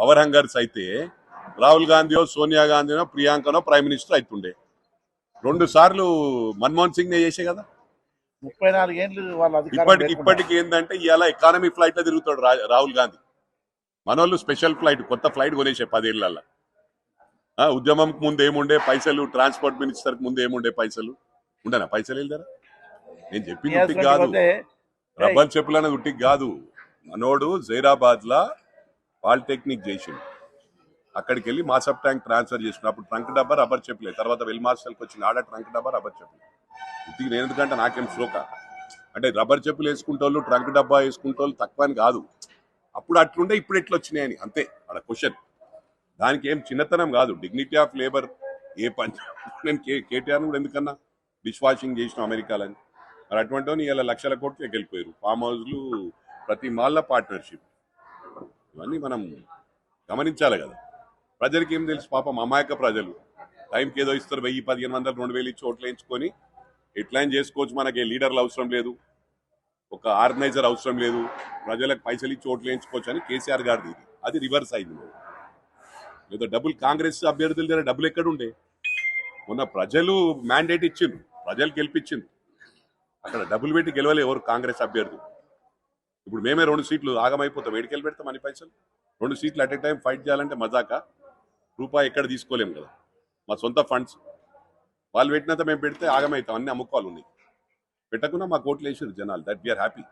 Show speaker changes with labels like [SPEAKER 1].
[SPEAKER 1] Power hungers అయితే రాహుల్ గాంధీయో సోనియా గాంధీనో ప్రియాంకనో ప్రైమ్ మినిస్టర్ అవుతుండే రెండు సార్లు మన్మోహన్ సింగ్ నే చేసే కదా.
[SPEAKER 2] ముప్పై నాలుగేళ్ళు
[SPEAKER 1] ఇప్పటికి. ఇప్పటికి ఏంటంటే ఇవాళ ఎకానమీ ఫ్లైట్లో తిరుగుతాడు రాహుల్ గాంధీ. మనోళ్ళు స్పెషల్ ఫ్లైట్ కొత్త ఫ్లైట్ కొనేసే పదేళ్ళలో ఆ, ఉద్యమంకి ముందు ఏముండే పైసలు ట్రాన్స్పోర్ట్ మినిస్టర్ ముందు ఏముండే పైసలు. ఉండనా? పైసలు వెళ్దారా నేను చెప్పింది ఉట్టికి కాదు. రబ్బర్ చెప్పులు అనేది ఉట్టికి కాదు. మనోడు జైరాబాద్ లా పాలిటెక్నిక్ చేసిండు అక్కడికి వెళ్ళి మాసప్ ట్యాంక్ ట్రాన్స్ఫర్ చేసిన అప్పుడు ట్రంక్ డబ్బా రబ్బర్ చెప్పులే. తర్వాత వెల్ మార్షల్కి వచ్చిన ఆడ ట్రంక్ డబ్బా రబ్బర్ చెప్పలేదు ఇంటికి నేను ఎందుకంటే నాకేం శ్లోక? అంటే రబ్బర్ చెప్పులు వేసుకుంటోళ్ళు ట్రంక్ డబ్బా వేసుకుంటోళ్ళు తక్కువ అని కాదు. అప్పుడు అట్లుండే ఇప్పుడు ఎట్లా వచ్చినాయని అంతే. అక్కడ క్వశ్చన్. దానికి ఏం చిన్నతనం కాదు. డిగ్నిటీ ఆఫ్ లేబర్ ఏ పని నేను కే కేటీఆర్ కూడా ఎందుకన్నా? డిష్ వాషింగ్ చేసిన అమెరికాలని మరి అటువంటి ఇలా లక్షల కోట్లు వెళ్ళిపోయారు ఫామ్ హౌస్లు ప్రతి మాల్ల పార్ట్నర్షిప్. ఇవన్నీ మనం గమనించాలి కదా. ప్రజలకి ఏం తెలుసు? పాపం అమాయక ప్రజలు. టైంకి ఏదో ఇస్తారు వెయ్యి పదిహేను వందలు రెండు వేలు ఇచ్చి ఓట్లు వేయించుకొని ఎట్లా చేసుకోవచ్చు మనకి లీడర్లు అవసరం లేదు. ఒక ఆర్గనైజర్ అవసరం లేదు. ప్రజలకు పైసలు ఇచ్చి ఓట్లు వేయించుకోవచ్చు అని కేసీఆర్ గారిది ఇది. అది రివర్స్ అయింది. లేదా డబ్బులు కాంగ్రెస్ అభ్యర్థుల దగ్గర డబ్బులు ఎక్కడ ఉండే? మొన్న ప్రజలు మ్యాండేట్ ఇచ్చిండ్రు. ప్రజలు గెలిపించిండ్రు. అక్కడ డబ్బులు పెట్టి గెలవలే ఎవరు కాంగ్రెస్ అభ్యర్థులు. ఇప్పుడు మేమే రెండు సీట్లు ఆగమైపోతాం. వేడికెళ్ళి పెడతాం అన్ని పైసలు? రెండు సీట్లు అట్ ఏ టైం ఫైట్ చేయాలంటే మజాక? రూపాయి ఎక్కడ తీసుకోలేము కదా. మా సొంత ఫండ్స్. వాళ్ళు పెట్టినంత మేము పెడితే ఆగమవుతాం అన్ని అమ్ముకోవాలి ఉన్నాయి. పెట్టకుండా మా కోట్లు వేసారు జనాలు. That we are happy.